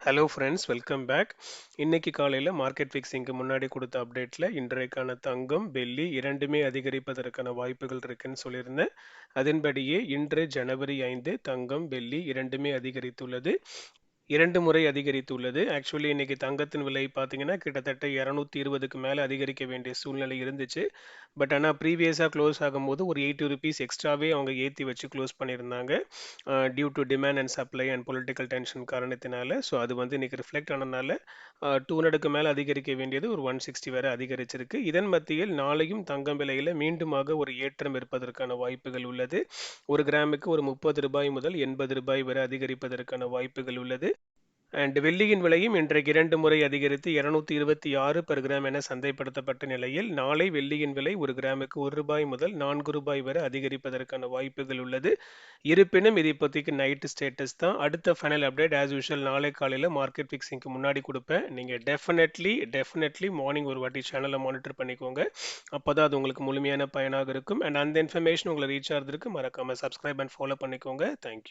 Hello friends welcome back இன்னைக்கு காலையில் market ஃபிக்ஸிங்க்கு முன்னாடி கொடுத்த அப்டேட்டில் இன்றைக்கான தங்கம் வெள்ளி இரண்டுமே அதிகரிப்பதற்கான வாய்ப்புகள் இருக்குன்னு சொல்லியிருந்தேன். அதன்படியே இன்று ஜனவரி ஐந்து தங்கம் வெள்ளி இரண்டுமே அதிகரித்துள்ளது. இரண்டு முறை அதிகரித்துள்ளது. ஆக்சுவலி இன்னைக்கு தங்கத்தின் விலை பார்த்தீங்கன்னா கிட்டத்தட்ட இரநூத்தி இருபதுக்கு மேலே அதிகரிக்க வேண்டிய சூழ்நிலை இருந்துச்சு. பட் ஆனால் ப்ரீவியஸாக க்ளோஸ் ஆகும்போது ஒரு எயிட்டி ருபீஸ் எக்ஸ்ட்ராவே அவங்க ஏற்றி வச்சு க்ளோஸ் பண்ணியிருந்தாங்க. Due to demand and supply and political tension காரணத்தினால. ஸோ அது வந்து இன்னைக்கு ரிஃப்ளெக்ட் ஆனதுனால டூ ஹண்ட்ரடுக்கு மேலே அதிகரிக்க வேண்டியது ஒரு ஒன் சிக்ஸ்டி வரை அதிகரிச்சிருக்கு. இதன் மத்தியில் நாளையும் தங்கம் விலையில் மீண்டுமாக ஒரு ஏற்றம் இருப்பதற்கான வாய்ப்புகள் உள்ளது. ஒரு கிராமுக்கு ஒரு முப்பது ரூபாய் முதல் எண்பது ரூபாய் வரை அதிகரிப்பதற்கான வாய்ப்புகள் உள்ளது. அண்ட் வெள்ளியின் விலையும் இன்றைக்கு இரண்டு முறை அதிகரித்து இருநூத்தி இருபத்தி ஆறு பெர் கிராம் என சந்தைப்படுத்தப்பட்ட நிலையில் நாளை வெள்ளியின் விலை ஒரு கிராமுக்கு ஒரு ரூபாய் முதல் நான்கு ரூபாய் வரை அதிகரிப்பதற்கான வாய்ப்புகள் உள்ளது. இருப்பினும் இது இப்போதைக்கு நைட்டு ஸ்டேட்டஸ் தான். அடுத்த ஃபைனல் அப்டேட் ஆஸ் யூஷுவல் நாளை காலையில் மார்க்கெட் ஃபிக்ஸிங்க்கு முன்னாடி கொடுப்பேன். நீங்கள் டெஃபினெட்லி டெஃபினெட்லி மார்னிங் ஒரு வாட்டி சேனலை மானிட்டர் பண்ணிக்கோங்க. அப்போ தான் அது உங்களுக்கு முழுமையான பயனாக இருக்கும். அண்ட் அந்த இன்ஃபர்மேஷன் உங்களை ரீச் ஆகிறதுக்கு மறக்காமல் சப்ஸ்கிரைப் அண்ட் ஃபாலோ பண்ணிக்கோங்க. Thank you